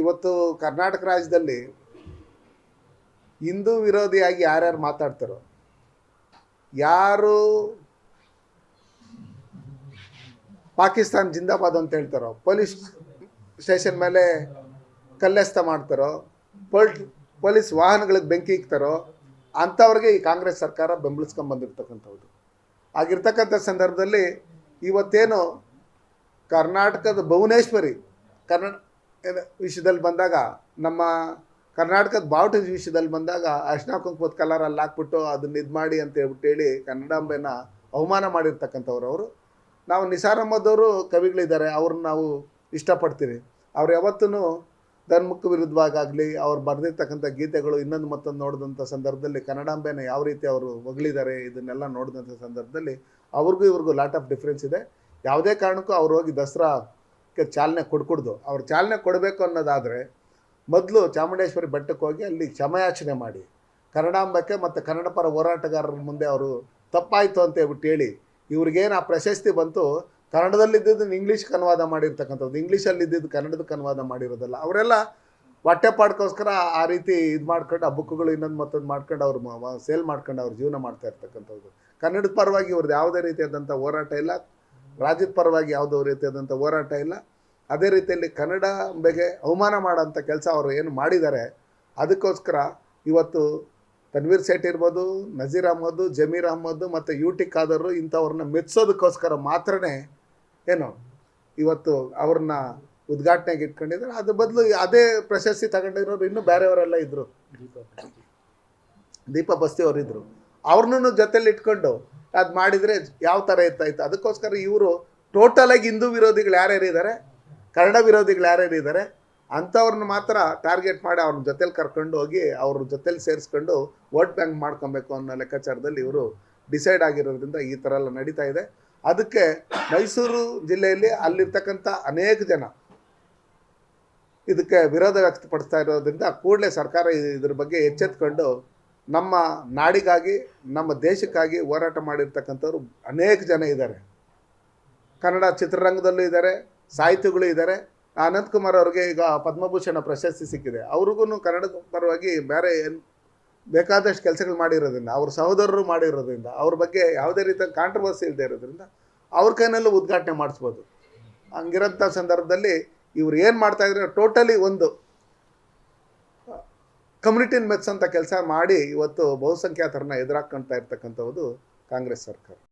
ಇವತ್ತು ಕರ್ನಾಟಕ ರಾಜ್ಯದಲ್ಲಿ ಹಿಂದೂ ವಿರೋಧಿಯಾಗಿ ಯಾರ್ಯಾರು ಮಾತಾಡ್ತಾರೋ, ಯಾರು ಪಾಕಿಸ್ತಾನ್ ಜಿಂದಾಬಾದ್ ಅಂತ ಹೇಳ್ತಾರೋ, ಪೊಲೀಸ್ ಸ್ಟೇಷನ್ ಮೇಲೆ ಕಲ್ಲೆಸ್ತ ಮಾಡ್ತಾರೋ, ಪೊಲ್, ಪೊಲೀಸ್ ವಾಹನಗಳಿಗೆ ಬೆಂಕಿ ಇಕ್ತಾರೋ, ಅಂಥವ್ರಿಗೆ ಈ ಕಾಂಗ್ರೆಸ್ ಸರ್ಕಾರ ಬೆಂಬಲಿಸ್ಕೊಂಬಂದಿರ್ತಕ್ಕಂಥವ್ರು ಆಗಿರ್ತಕ್ಕಂಥ ಸಂದರ್ಭದಲ್ಲಿ ಇವತ್ತೇನು ಕರ್ನಾಟಕದ ಭುವನೇಶ್ವರಿ, ಕರ್ನಾ ಏನು ವಿಷಯದಲ್ಲಿ ಬಂದಾಗ ನಮ್ಮ ಕರ್ನಾಟಕದ ಬಾವುಟದ ವಿಷಯದಲ್ಲಿ ಬಂದಾಗ ಅರ್ಶಿನ ಕುಂಕುಮದ ಕಲರ್ ಅಲ್ಲಿ ಹಾಕ್ಬಿಟ್ಟು ಅದನ್ನ ಇದು ಮಾಡಿ ಅಂತ ಹೇಳ್ಬಿಟ್ಟು ಹೇಳಿ ಕನ್ನಡಾಂಬೆನ ಅವಮಾನ ಮಾಡಿರ್ತಕ್ಕಂಥವ್ರು ಅವರು. ನಾವು ನಿಸಾರ್ ಅಹಮದ್ ಅವರು ಕವಿಗಳಿದ್ದಾರೆ, ಅವ್ರನ್ನ ನಾವು ಇಷ್ಟಪಡ್ತೀವಿ ಅವ್ರು ಯಾವತ್ತೂ ಧರ್ಮಕ್ಕೆ ವಿರುದ್ಧವಾಗಲಿ ಅವ್ರು ಬರೆದಿರ್ತಕ್ಕಂಥ ಗೀತೆಗಳು ಇನ್ನೊಂದು ಮತ್ತೊಂದು ನೋಡಿದಂಥ ಸಂದರ್ಭದಲ್ಲಿ ಕನ್ನಡಾಂಬೆನ ಯಾವ ರೀತಿ ಅವರು ಹೊಗಳಿದ್ದಾರೆ ಇದನ್ನೆಲ್ಲ ನೋಡಿದಂಥ ಸಂದರ್ಭದಲ್ಲಿ ಅವ್ರಿಗೂ ಇವ್ರಿಗೂ ಲಾಟ್ ಆಫ್ ಡಿಫ್ರೆನ್ಸ್ ಇದೆ. ಯಾವುದೇ ಕಾರಣಕ್ಕೂ ಅವ್ರು ಹೋಗಿ ದಸರಾಕ್ಕೆ ಚಾಲನೆ ಕೊಡ್ಕೊಡ್ದು. ಅವ್ರು ಚಾಲನೆ ಕೊಡಬೇಕು ಅನ್ನೋದಾದರೆ ಮೊದಲು ಚಾಮುಂಡೇಶ್ವರಿ ಬೆಟ್ಟಕ್ಕೆ ಹೋಗಿ ಅಲ್ಲಿ ಕ್ಷಮಯಾಚನೆ ಮಾಡಿ. ಕನ್ನಡಾಂಬಕ್ಕೆ ಮತ್ತು ಕನ್ನಡ ಪರ ಹೋರಾಟಗಾರರ ಮುಂದೆ ಅವರು ತಪ್ಪಾಯಿತು ಅಂತ ಹೇಳ್ಬಿಟ್ಟು ಹೇಳಿ. ಇವ್ರಿಗೇನು ಆ ಪ್ರಶಸ್ತಿ ಬಂತು ಕನ್ನಡದಲ್ಲಿದ್ದದನ್ನು ಇಂಗ್ಲೀಷ್ಗೆ ಅನುವಾದ ಮಾಡಿರ್ತಕ್ಕಂಥದ್ದು. ಇಂಗ್ಲೀಷಲ್ಲಿ ಇದ್ದಿದ್ದು ಕನ್ನಡದಕ್ಕೆ ಅನುವಾದ ಮಾಡಿರೋದಲ್ಲ. ಅವರೆಲ್ಲ ಹೊಟ್ಟೆಪಾಡ್ಕೋಸ್ಕರ ಆ ರೀತಿ ಇದು ಮಾಡ್ಕೊಂಡು, ಆ ಬುಕ್ಗಳು ಇನ್ನೊಂದು ಮತ್ತೊಂದು ಮಾಡ್ಕೊಂಡು ಅವ್ರು ಸೇಲ್ ಮಾಡ್ಕೊಂಡು ಅವ್ರು ಜೀವನ ಮಾಡ್ತಾ ಇರ್ತಕ್ಕಂಥದ್ದು. ಕನ್ನಡದ ಪರವಾಗಿ ಇವ್ರದ್ದು ಯಾವುದೇ ರೀತಿಯಾದಂಥ ಹೋರಾಟ ಇಲ್ಲ. ರಾಜ್ಯದ ಪರವಾಗಿ ಯಾವುದೋ ರೀತಿಯಾದಂಥ ಹೋರಾಟ ಇಲ್ಲ. ಅದೇ ರೀತಿಯಲ್ಲಿ ಕನ್ನಡ ಬಗ್ಗೆ ಅವಮಾನ ಮಾಡೋಂಥ ಕೆಲಸ ಅವರು ಏನು ಮಾಡಿದ್ದಾರೆ ಅದಕ್ಕೋಸ್ಕರ ಇವತ್ತು ತನ್ವೀರ್ ಸೇಠ್ ಇರ್ಬೋದು ನಜೀರ್ ಅಹ್ಮದ್ ಜಮೀರ್ ಅಹ್ಮದ್ ಮತ್ತು ಯು ಟಿ ಖಾದರ್ ಇಂಥವ್ರನ್ನ ಮೆಚ್ಚೋದಕ್ಕೋಸ್ಕರ ಮಾತ್ರನೇ ಏನು ಇವತ್ತು ಅವ್ರನ್ನ ಉದ್ಘಾಟನೆಗೆ ಇಟ್ಕೊಂಡಿದ್ದಾರೆ. ಅದ್ರ ಬದಲು ಅದೇ ಪ್ರಶಸ್ತಿ ತಗೊಂಡಿರೋರು ಇನ್ನೂ ಬೇರೆಯವರೆಲ್ಲ ಇದ್ದರು ದೀಪ ಬಸ್ತಿ. ಅವರಿದ್ದರು ಅವ್ರನ್ನೂ ಜೊತೆಲಿ ಇಟ್ಕೊಂಡು ಅದು ಮಾಡಿದರೆ ಯಾವ ಥರ ಇರ್ತಾಯಿತ್ತು ಅದಕ್ಕೋಸ್ಕರ ಇವರು ಟೋಟಲಾಗಿ ಹಿಂದೂ ವಿರೋಧಿಗಳು ಯಾರ್ಯಾರು ಇದ್ದಾರೆ ಕನ್ನಡ ವಿರೋಧಿಗಳು ಯಾರ್ಯಾರು ಇದ್ದಾರೆ ಅಂಥವ್ರನ್ನ ಮಾತ್ರ ಟಾರ್ಗೆಟ್ ಮಾಡಿ ಅವ್ರನ್ನ ಜೊತೆಲಿ ಕರ್ಕೊಂಡು ಹೋಗಿ ಅವ್ರ ಜೊತೆಲಿ ಸೇರಿಸ್ಕೊಂಡು ವೋಟ್ ಬ್ಯಾಂಕ್ ಮಾಡ್ಕೊಬೇಕು ಅನ್ನೋ ಲೆಕ್ಕಾಚಾರದಲ್ಲಿ ಇವರು ಡಿಸೈಡ್ ಆಗಿರೋದ್ರಿಂದ ಈ ಥರ ಎಲ್ಲ ನಡೀತಾ ಇದೆ. ಅದಕ್ಕೆ ಮೈಸೂರು ಜಿಲ್ಲೆಯಲ್ಲಿ ಅಲ್ಲಿರ್ತಕ್ಕಂಥ ಅನೇಕ ಜನ ಇದಕ್ಕೆ ವಿರೋಧ ವ್ಯಕ್ತಪಡಿಸ್ತಾ ಇರೋದ್ರಿಂದ ಕೂಡಲೇ ಸರ್ಕಾರ ಇದ್ರ ಬಗ್ಗೆ ಎಚ್ಚೆತ್ಕೊಂಡು ನಮ್ಮ ನಾಡಿಗಾಗಿ, ನಮ್ಮ ದೇಶಕ್ಕಾಗಿ ಹೋರಾಟ ಮಾಡಿರ್ತಕ್ಕಂಥವ್ರು ಅನೇಕ ಜನ ಇದ್ದಾರೆ. ಕನ್ನಡ ಚಿತ್ರರಂಗದಲ್ಲೂ ಇದ್ದಾರೆ, ಸಾಹಿತಿಗಳು ಇದ್ದಾರೆ. ಅನಂತಕುಮಾರ್ ಅವ್ರಿಗೆ ಈಗ ಪದ್ಮಭೂಷಣ ಪ್ರಶಸ್ತಿ ಸಿಕ್ಕಿದೆ. ಅವ್ರಿಗೂ ಕನ್ನಡದ ಪರವಾಗಿ ಬೇರೆ ಏನು ಬೇಕಾದಷ್ಟು ಕೆಲಸಗಳು ಮಾಡಿರೋದ್ರಿಂದ, ಅವ್ರ ಸಹೋದರರು ಮಾಡಿರೋದ್ರಿಂದ, ಅವ್ರ ಬಗ್ಗೆ ಯಾವುದೇ ರೀತಿಯ ಕಾಂಟ್ರವರ್ಸಿ ಇಲ್ಲದೆ ಇರೋದ್ರಿಂದ ಅವ್ರ ಕೈನಲ್ಲೂ ಉದ್ಘಾಟನೆ ಮಾಡಿಸ್ಬೋದು. ಹಂಗಿರೋಂಥ ಸಂದರ್ಭದಲ್ಲಿ ಇವ್ರು ಏನು ಮಾಡ್ತಾ ಇದ್ರೆ ಟೋಟಲಿ ಒಂದು ಕಮ್ಯುನಿಟಿನ ಅಂತ ಕೆಲಸ ಮಾಡಿ ಇವತ್ತು ಬಹುಸಂಖ್ಯಾತರನ್ನ ಎದುರಾಕ್ಕಂತ ಇರ್ತಕ್ಕಂಥದ್ದು ಕಾಂಗ್ರೆಸ್ ಸರ್ಕಾರ.